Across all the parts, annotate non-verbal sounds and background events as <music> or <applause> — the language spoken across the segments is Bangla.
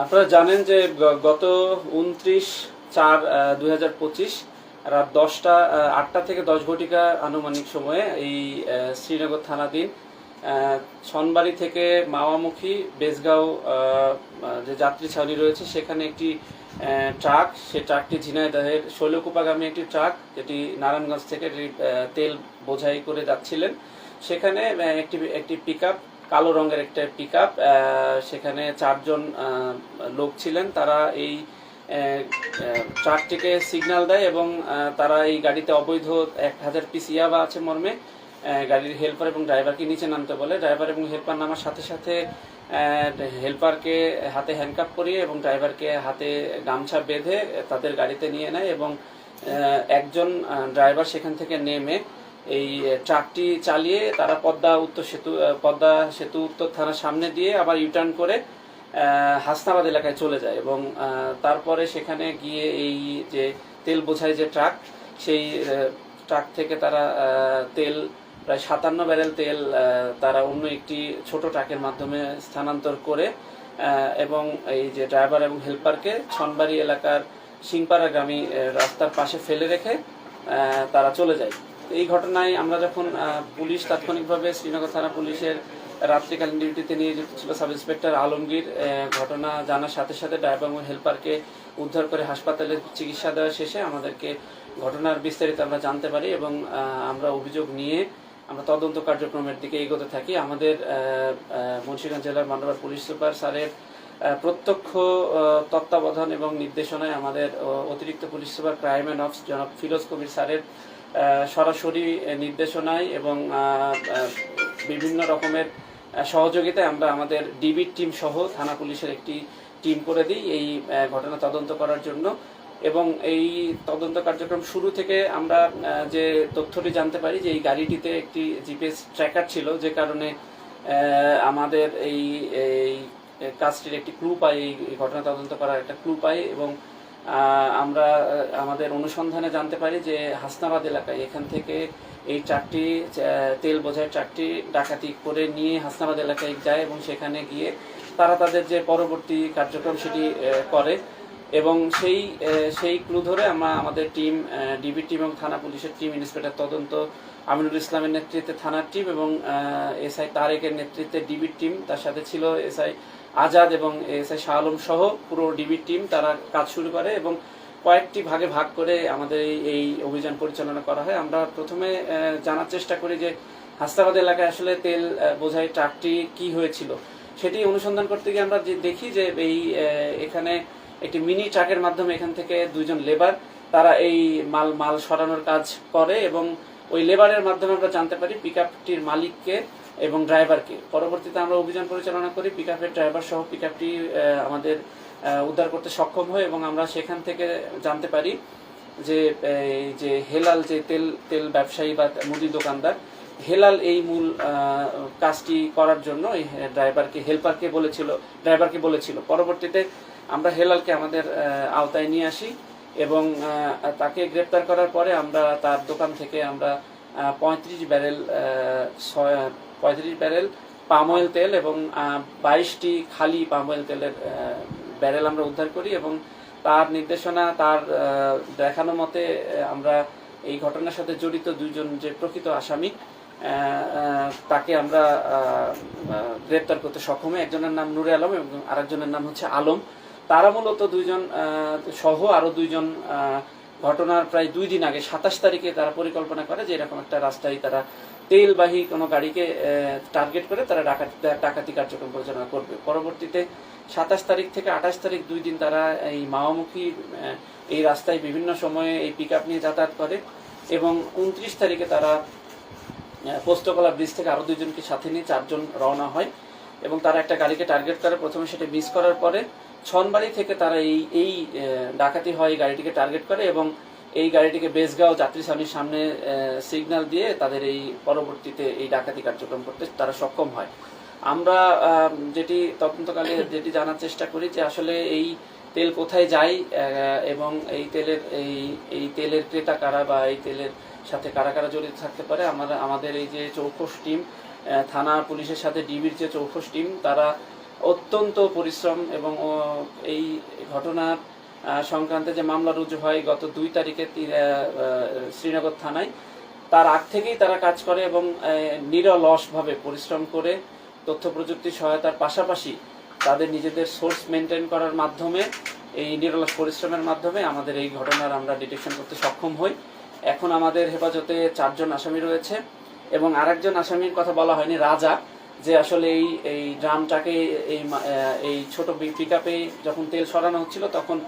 আপনারা জানেন যে গত উনত্রিশ চার দুই রাত দশটা আটটা থেকে দশ ঘটিকা আনুমানিক সময়ে এই শ্রীনগর থানাধীন আহ, ছনবাড়ি থেকে মাওয়ামুখী বেসগাঁও যে যাত্রী ছাউনি রয়েছে সেখানে একটি ট্রাক সেই ট্রাকটি ঝিনাইদহের শৈলকুপাগামী একটি ট্রাক যেটি নারায়ণগঞ্জ থেকে তেল বোঝাই করে যাচ্ছিলেন। সেখানে একটি একটি পিক কালো রঙের একটা পিক সেখানে চারজন লোক ছিলেন। তারা এই ট্রাকটিকে সিগন্যাল দেয় এবং তারা এই গাড়িতে অবৈধ এক হাজার পিস ইয়াবা আছে মর্মে গাড়ির হেল্পার এবং ড্রাইভারকে নিচে নামতে বলে। ড্রাইভার এবং হেল্পার নামার সাথে সাথে হেল্পারকে হাতে হ্যান্ডকাপ করিয়ে এবং ড্রাইভারকে হাতে গামছা বেঁধে তাদের গাড়িতে নিয়ে নেয় এবং একজন ড্রাইভার সেখান থেকে নেমে এই ট্রাকটি চালিয়ে তারা পদ্মা উত্তর সেতু পদ্মা সেতু উত্তর থানার সামনে দিয়ে আবার ইউটার্ন করে হাসনাবাদ এলাকায় চলে যায় এবং তারপরে সেখানে গিয়ে এই যে তেল বোঝায় যে ট্রাক, সেই ট্রাক থেকে তারা তেল, প্রায় সাতান্ন ব্যারেল তেল তারা অন্য একটি ছোট ট্রাকের মাধ্যমে স্থানান্তর করে এবং এই যে ড্রাইভার এবং হেল্পারকে ছনবাড়ি এলাকার সিংপাড়াগামী গ্রামী রাস্তার পাশে ফেলে রেখে তারা চলে যায়। এই ঘটনায় আমরা যখন পুলিশ তাৎক্ষণিকভাবে শ্রীনগর থানা পুলিশের রাত্রিকালীন ডিউটিতে নিয়োজিত ছিল সাব ইন্সপেক্টর আলমগীর ঘটনা জানার সাথে সাথে ড্রাইভার এবং হেল্পারকে উদ্ধার করে হাসপাতালে চিকিৎসা দেওয়া শেষে আমাদেরকে ঘটনার বিস্তারিত আমরা জানতে পারি এবং আমরা অভিযোগ নিয়ে আমরা তদন্ত কার্যক্রমের দিকে এগোতে থাকি। আমাদের মুন্সিগঞ্জ জেলার মানবার পুলিশ সুপার স্যারের প্রত্যক্ষ তত্ত্বাবধান এবং নির্দেশনায় আমাদের অতিরিক্ত police super crime and office জনাব ফিরোজ কবির স্যারের সরাসরি নির্দেশনায় এবং বিভিন্ন রকমের সহযোগিতায় আমরা আমাদের ডিবি টিম সহ থানা পুলিশের একটি টিম করে দিই এই ঘটনা তদন্ত করার জন্য। এবং এই তদন্ত কার্যক্রম শুরু থেকে আমরা যে তথ্যটি জানতে পারি যে এই গাড়িটিতে একটি জিপিএস ট্র্যাকার ছিল, যে কারণে আমাদের এই এই কাজটির একটি ক্লু পাই এই ঘটনা তদন্ত করার একটা ক্লু পাই এবং আমরা আমাদের অনুসন্ধানে জানতে পারি যে হাসনাবাদ এলাকায় এখান থেকে এই চারটি তেল বোঝাই চারটি ডাকাতি করে নিয়ে হাসনাবাদ এলাকায় যায় এবং সেখানে গিয়ে তারা তাদের যে পরবর্তী কার্যক্রম সেটি করে। এবং সেই সেই ক্লু ধরে আমরা আমাদের টিম ডিবি টিম এবং থানা পুলিশের টিম ইন্সপেক্টর তদন্ত আমিনুল ইসলামের নেতৃত্বে থানার টিম এবং এসআই তারেকের নেতৃত্বে ডিবি টিম তার সাথে ছিল এসআই আজাদ এবং এসআই শাহ আলম সহ পুরো ডিবি টিম তারা কাজ শুরু করে এবং কয়েকটি ভাগে ভাগ করে আমাদের এই- এই অভিযান পরিচালনা করা হয়। আমরা প্রথমে জানার চেষ্টা করি যে হাস্তাবাদ এলাকায় আসলে তেল বোঝাই ট্রাকটি কি হয়েছিল। সেটি অনুসন্ধান করতে গিয়ে আমরা যে দেখি যে এই এখানে একটি মিনি ট্রাকের মাধ্যমে এখান থেকে দুজন লেবার, তারা এই মাল মাল সরানোর কাজ করে এবং ওই লেবারের মাধ্যমে আমরা জানতে পারি পিকআপটির মালিককে এবং ড্রাইভারকে। পরবর্তীতে আমরা অভিযান পরিচালনা করি, পিকআপের ড্রাইভার সহ পিকআপটি আমাদের উদ্ধার করতে সক্ষম হয় এবং আমরা সেখান থেকে জানতে পারি যে, এই যে হেলাল যে তেল তেল ব্যবসায়ী বা মুদি দোকানদার, হেলাল এই মূল কাজটি করার জন্য এই ড্রাইভারকে, হেল্পারকে বলেছিল, ড্রাইভারকে বলেছিল। পরবর্তীতে আমরা হেলালকে আমাদের আওতায় নিয়ে আসি। এবং তাকে গ্রেপ্তার করার পরে আমরা তার দোকান থেকে আমরা পঁয়ত্রিশ ব্যারেল পঁয়ত্রিশ ব্যারেল পাম অয়েল তেল এবং বাইশটি খালি পাম অয়েল তেলের ব্যারেল আমরা উদ্ধার করি এবং তার নির্দেশনা, তার দেখানো মতে আমরা এই ঘটনার সাথে জড়িত দুজন যে প্রকৃত আসামি তাকে আমরা গ্রেপ্তার করতে সক্ষম একজনের নাম নুরে আলম এবং আরেকজনের নাম হচ্ছে আলম। তারা মূলত দুইজন সহ আরও দুইজন ঘটনার প্রায় দুই দিন আগে সাতাশ তারিখে তারা পরিকল্পনা করে যে এরকম একটা রাস্তায় তারা তেলবাহী কোনো গাড়িকে টার্গেট করে তারা ডাকাতি ডাকাতি কার্যক্রম পরিচালনা করবে। পরবর্তীতে সাতাশ তারিখ থেকে আঠাশ তারিখ দুই দিন তারা এই মাওয়ামুখী আহ, এই রাস্তায় বিভিন্ন সময়ে এই পিক নিয়ে যাতায়াত করে এবং উনত্রিশ তারিখে তারা পোস্তকলা ব্রিজ থেকে আরও দুইজনকে সাথে নিয়ে চারজন রওনা হয় এবং তারা একটা গাড়িকে টার্গেট করে। প্রথমে সেটা মিস করার পরে ছনবাড়ি থেকে তারা এই এই ডাকাতি হয় গাড়িটিকে টার্গেট করে এবং এই গাড়িটিকে বেসগাঁও যাত্রী সামনের সামনে সিগন্যাল দিয়ে তাদের এই পরবর্তীতে এই ডাকাতি কার্যক্রম করতে তারা সক্ষম হয়। আমরা যেটি তদন্তকালে <coughs> যেটি জানার চেষ্টা করি যে আসলে এই তেল কোথায় যায় এবং এই তেলের এই এই তেলের ক্রেতা কারা বা এই তেলের সাথে কারা কারা জড়িত থাকতে পারে আমরা আমাদের এই যে চৌখস টিম থানা পুলিশের সাথে ডিবির যে চৌখস টিম তারা অত্যন্ত পরিশ্রম এবং এই ঘটনার সংক্রান্তে যে মামলা রুজু হয় গত দুই তারিখে শ্রীনগর থানায়, তার আগ থেকেই তারা কাজ করে এবং নিরলসভাবে পরিশ্রম করে তথ্য প্রযুক্তির সহায়তার পাশাপাশি তাদের নিজেদের সোর্স মেনটেন করার মাধ্যমে, এই নিরলস পরিশ্রমের মাধ্যমে আমাদের এই ঘটনার আমরা ডিটেকশন করতে সক্ষম হই। এখন আমাদের হেফাজতে চারজন আসামি রয়েছে এবং আরেকজন আসামির কথা বলা হয়নি, রাজা। যে আসলে এই এই ড্রামটাকে, এই এই ছোট পিক আপে যখন তেল সরানো হচ্ছিল তখন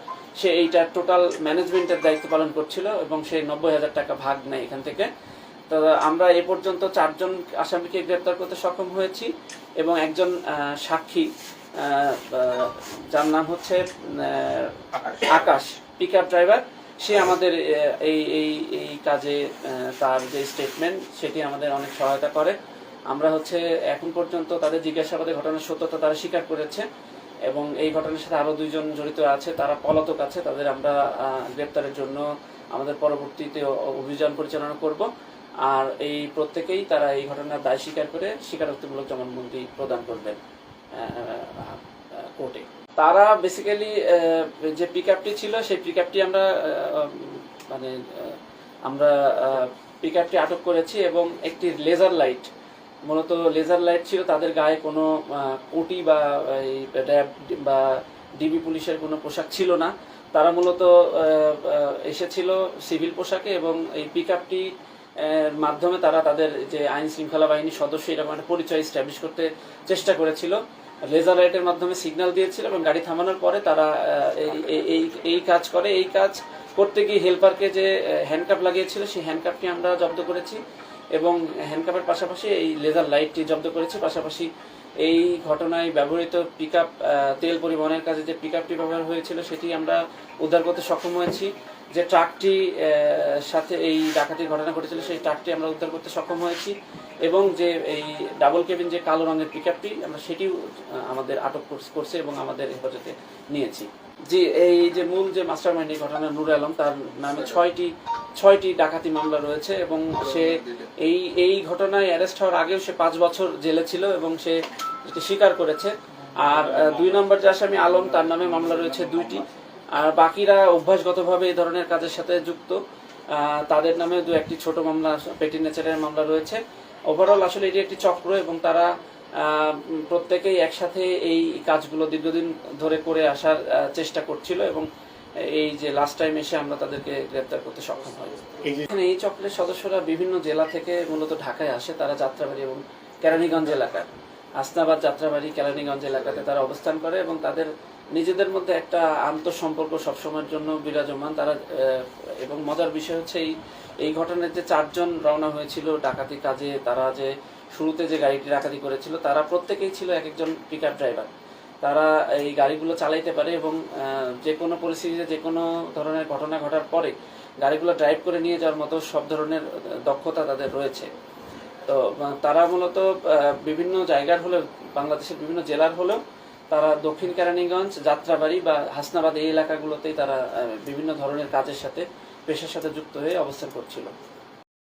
সে এইটা টোটাল ম্যানেজমেন্টের দায়িত্ব পালন করছিল এবং সে নব্বই হাজার টাকা ভাগ নেয় এখান থেকে। তো আমরা এ পর্যন্ত চারজন আসামিকে গ্রেপ্তার করতে সক্ষম হয়েছি এবং একজন সাক্ষী যার নাম হচ্ছে আকাশ পিক আপ ড্রাইভার সে আমাদের এই এই এই কাজে তার যে স্টেটমেন্ট সেটি আমাদের অনেক সহায়তা করে। আমরা হচ্ছে এখন পর্যন্ত তাদের জিজ্ঞাসাবাদে ঘটনার সত্যতা তারা স্বীকার করেছে এবং এই ঘটনার সাথে আরও দুইজন জড়িত আছে, তারা পলাতক আছে, তাদের আমরা গ্রেপ্তারের জন্য আমাদের পরবর্তীতে অভিযান পরিচালনা করব। আর এই প্রত্যেকেই তারা এই ঘটনার দায় স্বীকার করে স্বীকারোক্তিমূলক জবানবন্দি প্রদান করবেন কোর্টে। তারা বেসিক্যালি যে পিক ছিল, সেই পিক আমরা মানে আমরা পিক আটক করেছি এবং একটি লেজার লাইট মূলত লেজার লাইট ছিল, তাদের গায়ে কোনো কোটি বা, এই র্যাব বা ডিবি পুলিশের কোনো পোশাক ছিল না। তারা মূলত এসেছিল সিভিল পোশাকে এবং এই পিক আপটি মাধ্যমে তারা তাদের যে আইন শৃঙ্খলা বাহিনীর সদস্য, এরকম একটা পরিচয় স্ট্যাবলিশ করতে চেষ্টা করেছিল। লেজার লাইটের মাধ্যমে সিগন্যাল দিয়েছিল এবং গাড়ি থামানোর পরে তারা এই এই কাজ করে। এই কাজ করতে গিয়ে হেল্পারকে যে হ্যান্ডকাপ লাগিয়েছিল, সেই হ্যান্ডকাপটি আমরা জব্দ করেছি। এবং হ্যান্ডকাপের পাশাপাশি এই লেজার লাইটটি জব্দ করেছে। পাশাপাশি এই ঘটনায় ব্যবহৃত পিক তেল পরিবহনের কাজে যে পিক ব্যবহার হয়েছিল, সেটি আমরা উদ্ধার করতে সক্ষম হয়েছি। যে ট্রাকটি সাথে এই ডাকাতির ঘটনা ঘটেছিল, সেই ট্রাকটি আমরা উদ্ধার করতে সক্ষম হয়েছি এবং যে এই ডাবল কেবিন যে কালো রঙের পিক আমরা সেটিও আমাদের আটক করছে এবং আমাদের হেফাজতে নিয়েছি। জি, এই যে মূল যে মাস্টার মাইন্ড এই ঘটনা, নূর আলম, তার নামে ছয়টি ছয়টি ডাকাতি মামলা রয়েছে এবং সে এই এই ঘটনায় অ্যারেস্ট হওয়ার আগেও সে পাঁচ বছর জেলে ছিল এবং সে স্বীকার করেছে। আর দুই নম্বর যে আসামি আলম, তার নামে মামলা রয়েছে দুইটি। আর বাকিরা অভ্যাসগতভাবে এই ধরনের কাজের সাথে যুক্ত। তাদের নামে দু একটি ছোট মামলা, পেটি নেচারের মামলা রয়েছে। ওভারঅল আসলে এটি একটি চক্র এবং তারা প্রত্যেকেই একসাথে এই কাজগুলো দীর্ঘদিন ধরে করে আসার চেষ্টা করছিল এবং এই যে লাস্ট টাইম এসে আমরা তাদেরকে গ্রেপ্তার করতে সক্ষম হই। এই এখানে এই চক্রের সদস্যরা বিভিন্ন জেলা থেকে মূলত ঢাকায় আসে। তারা যাত্রাবাড়ি এবং কেরানীগঞ্জ এলাকার। আসনাবাদ যাত্রাবাড়ি কেরানীগঞ্জ এলাকাতে তারা অবস্থান করে এবং তাদের নিজেদের মধ্যে একটা আন্তঃসম্পর্ক সবসময়ের জন্য বিরাজমান। তারা এবং মজার বিষয় হচ্ছে এই এই ঘটনার যে চারজন রওনা হয়েছিল ডাকাতি কাজে তারা যে শুরুতে যে গাড়িটি ডাকাতি করেছিল তারা প্রত্যেকেই ছিল এক একজন পিক ড্রাইভার তারা এই গাড়িগুলো চালাইতে পারে এবং যে কোনো পরিস্থিতিতে যে কোনো ধরনের ঘটনা ঘটার পরে গাড়িগুলো ড্রাইভ করে নিয়ে যাওয়ার মতো সব ধরনের দক্ষতা তাদের রয়েছে। তো তারা মূলত বিভিন্ন জায়গার হলেও, বাংলাদেশের বিভিন্ন জেলার হলেও তারা দক্ষিণ কেরানীগঞ্জ, যাত্রাবাড়ি বা হাসনাবাদ এই এলাকাগুলোতেই তারা বিভিন্ন ধরনের কাজের সাথে, পেশার সাথে যুক্ত হয়ে অবস্থান করছিল।